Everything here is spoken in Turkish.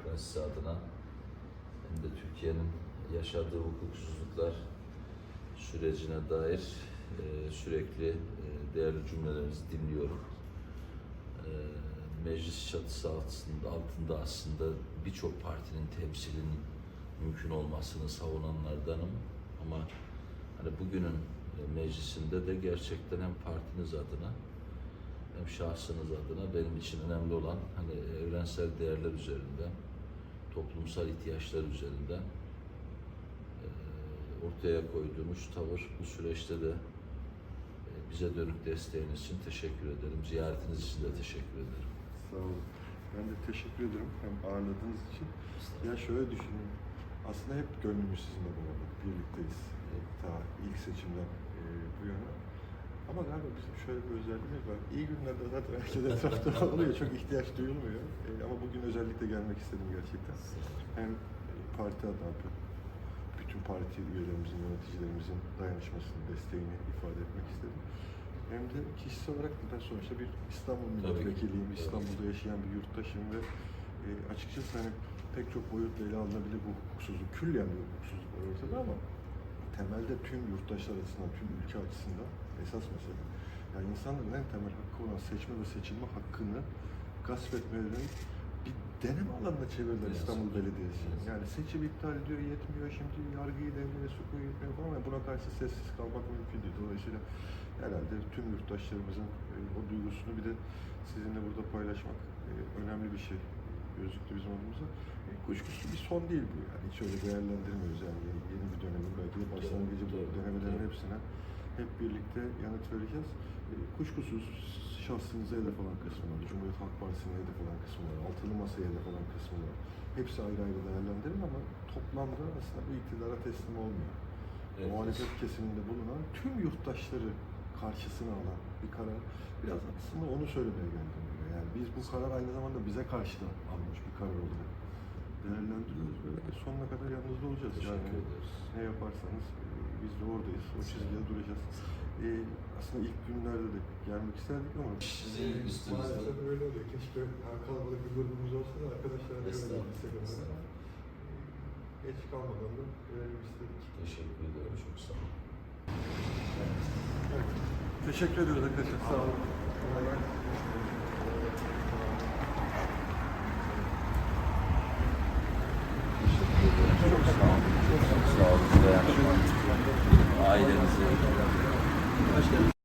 demokrasisi adına hem de Türkiye'nin yaşadığı hukuksuzluklar sürecine dair e, sürekli e, değerli cümlelerinizi dinliyorum. E, meclis çatısı altında, altında aslında birçok partinin temsilinin mümkün olmasını savunanlardanım. Ama hani bugünün e, meclisinde de gerçekten hem partiniz adına hem şahsınız adına benim için önemli olan hani evrensel değerler üzerinden, toplumsal ihtiyaçlar üzerinden e, ortaya koyduğunuz tavır bu süreçte de e, bize dönük desteğiniz için teşekkür ederim. Ziyaretiniz için de teşekkür ederim. Sağ olun. Ben de teşekkür ederim hem ağırladığınız için. Ya şöyle düşünün. Aslında hep gönlümüz sizinle beraber. Birlikteyiz. E, ta ilk seçimden e, bu yana. Ama galiba bizim şöyle bir özelliğimiz var. İyi günlerde zaten herkes etrafta oluyor. Çok ihtiyaç duyulmuyor. E, ama bugün özellikle gelmek istedim gerçekten. Hem parti adına bütün parti üyelerimizin, yöneticilerimizin dayanışmasını, desteğini ifade etmek istedim. Hem de kişisel olarak da ben sonuçta bir İstanbul milletvekiliyim. İstanbul'da yaşayan bir yurttaşım ve e, açıkçası hani pek çok boyutla ele alınabilir bu hukuksuzluk, külliyen bir hukuksuzluk var ortada ama temelde tüm yurttaşlar açısından, tüm ülke açısından esas mesele. Yani insanların en temel hakkı olan seçme ve seçilme hakkını gasp etmelerinin bir deneme alanına çevirdiler. İstanbul Belediyesi. Yani seçim iptal ediyor, yetmiyor, şimdi yargıyı devreye sokuyor, yetmiyor falan. Yani buna karşı sessiz kalmak mümkün değil. Dolayısıyla herhalde tüm yurttaşlarımızın e, o duygusunu bir de sizinle burada paylaşmak e, önemli bir şey gözüktü bizim adımıza. E, kuşkusuz bir son değil bu yani. Hiç öyle değerlendirmiyoruz yani yeni, yeni bir dönemin belki de başlangıcı bu doğru. hepsine hep birlikte yanıt vereceğiz. E, kuşkusuz şahsınıza hedef olan kısmı var. Cumhuriyet Halk Partisi'ne hedef olan kısmı var. Altılı Masa'ya hedef olan kısmı var. Hepsi ayrı ayrı değerlendirin ama toplamda aslında bu iktidara teslim olmuyor. Evet. Muhalefet kesiminde bulunan tüm yurttaşları karşısına alan bir karar. Biraz aslında onu söylemeye geldim. buraya. Biz bu karar aynı zamanda bize karşı da almış bir karar olarak değerlendiriyoruz ve sonuna kadar yanınızda olacağız. Teşekkür Yani ederiz. ne yaparsanız biz de oradayız. O çizgide duracağız. E, aslında ilk günlerde de gelmek isterdik ama Sizin üstünüzde. maalesef öyle oluyor. Keşke daha kalabalık bir grubumuz olsa da arkadaşlarla öyle Estağfurullah, gitsek onlara. estağfurullah. E, Geç kalmadan da görelim istedik. Teşekkür ederim. Çok sağ olun. Teşekkür ediyoruz arkadaşlar. Sağ olun. ailemizi. Başkanım.